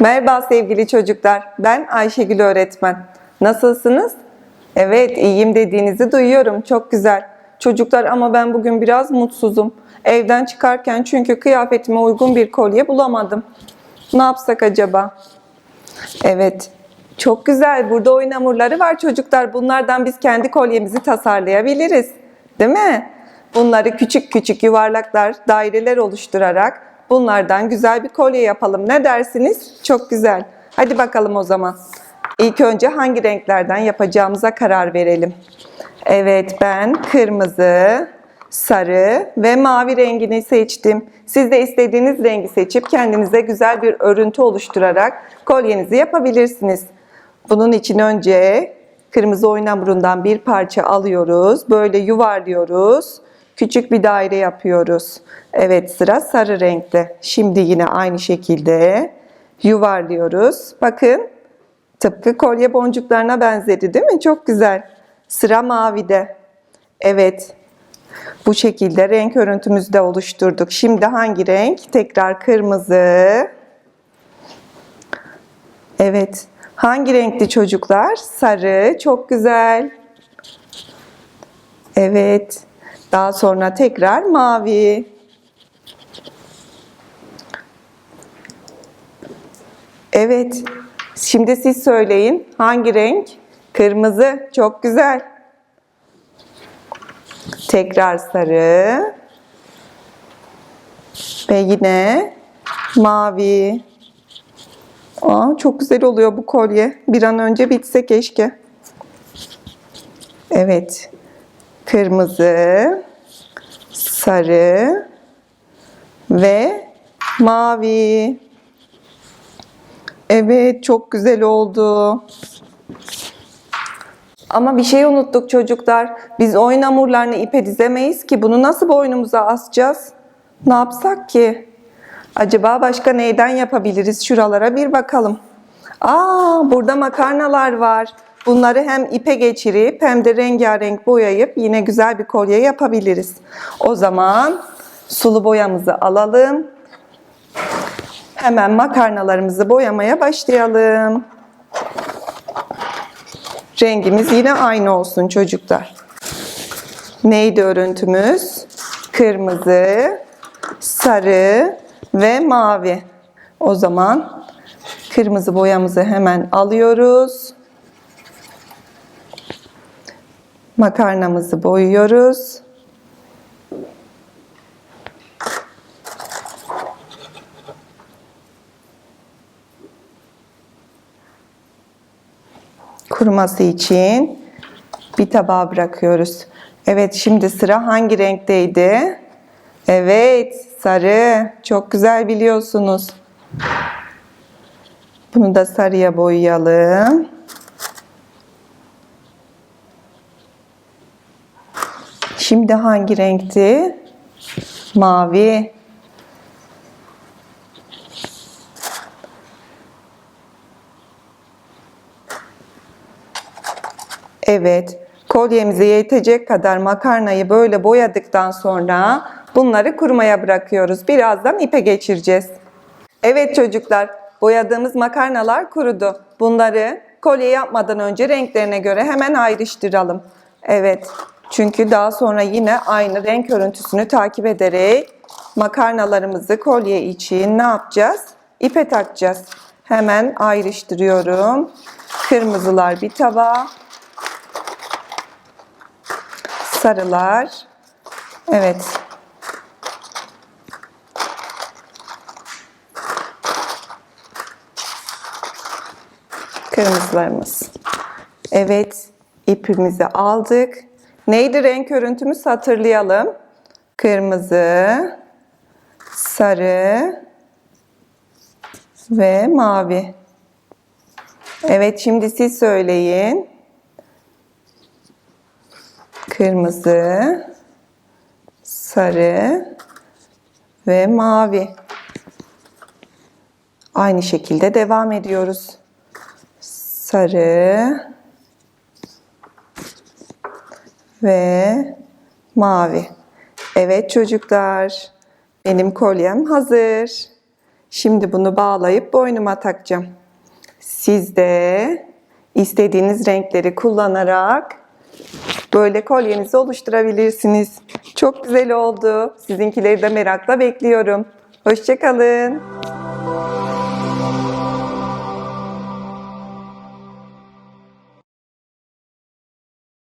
Merhaba sevgili çocuklar. Ben Ayşegül öğretmen. Nasılsınız? Evet, iyiyim dediğinizi duyuyorum. Çok güzel. Çocuklar ama ben bugün biraz mutsuzum. Evden çıkarken çünkü kıyafetime uygun bir kolye bulamadım. Ne yapsak acaba? Evet. Çok güzel. Burada oyun hamurları var çocuklar. Bunlardan biz kendi kolyemizi tasarlayabiliriz. Değil mi? Bunları küçük küçük yuvarlaklar, daireler oluşturarak bunlardan güzel bir kolye yapalım. Ne dersiniz? Çok güzel. Hadi bakalım o zaman. İlk önce hangi renklerden yapacağımıza karar verelim. Evet ben kırmızı, sarı ve mavi rengini seçtim. Siz de istediğiniz rengi seçip kendinize güzel bir örüntü oluşturarak kolyenizi yapabilirsiniz. Bunun için önce kırmızı oyun hamurundan bir parça alıyoruz. Böyle yuvarlıyoruz. Küçük bir daire yapıyoruz. Evet sıra sarı renkte. Şimdi yine aynı şekilde yuvarlıyoruz. Bakın tıpkı kolye boncuklarına benzedi değil mi? Çok güzel. Sıra mavide. Evet. Bu şekilde renk örüntümüzü de oluşturduk. Şimdi hangi renk? Tekrar kırmızı. Evet. Hangi renkli çocuklar? Sarı. Çok güzel. Evet. Daha sonra tekrar mavi. Evet. Şimdi siz söyleyin. Hangi renk? Kırmızı. Çok güzel. Tekrar sarı. Ve yine mavi. Aa, çok güzel oluyor bu kolye. Bir an önce bitse keşke. Evet. Kırmızı, sarı ve mavi. Evet, çok güzel oldu. Ama bir şey unuttuk çocuklar. Biz oyun hamurlarını ipe dizemeyiz ki. Bunu nasıl boynumuza asacağız? Ne yapsak ki? Acaba başka neyden yapabiliriz? Şuralara bir bakalım. Aa, burada makarnalar var. Bunları hem ipe geçirip hem de rengarenk boyayıp yine güzel bir kolye yapabiliriz. O zaman sulu boyamızı alalım. Hemen makarnalarımızı boyamaya başlayalım. Rengimiz yine aynı olsun çocuklar. Neydi örüntümüz? Kırmızı, sarı ve mavi. O zaman kırmızı boyamızı hemen alıyoruz. Makarnamızı boyuyoruz. Kuruması için bir tabağa bırakıyoruz. Evet şimdi sıra hangi renkteydi? Evet sarı. Çok güzel biliyorsunuz. Bunu da sarıya boyayalım. Şimdi hangi renkti? Mavi. Evet. Kolyemize yetecek kadar makarnayı böyle boyadıktan sonra bunları kurumaya bırakıyoruz. Birazdan ipe geçireceğiz. Evet çocuklar, boyadığımız makarnalar kurudu. Bunları kolye yapmadan önce renklerine göre hemen ayrıştıralım. Evet. Çünkü daha sonra yine aynı renk örüntüsünü takip ederek makarnalarımızı kolye için ne yapacağız? İpe takacağız. Hemen ayrıştırıyorum. Kırmızılar bir tabağa. Sarılar. Evet. Kırmızılarımız. Evet, ipimizi aldık. Neydi renk örüntümüz hatırlayalım. Kırmızı, sarı ve mavi. Evet, şimdi siz söyleyin. Kırmızı, sarı ve mavi. Aynı şekilde devam ediyoruz. Sarı ve mavi. Evet çocuklar, benim kolyem hazır. Şimdi bunu bağlayıp boynuma takacağım. Siz de istediğiniz renkleri kullanarak böyle kolyenizi oluşturabilirsiniz. Çok güzel oldu. Sizinkileri de merakla bekliyorum. Hoşçakalın.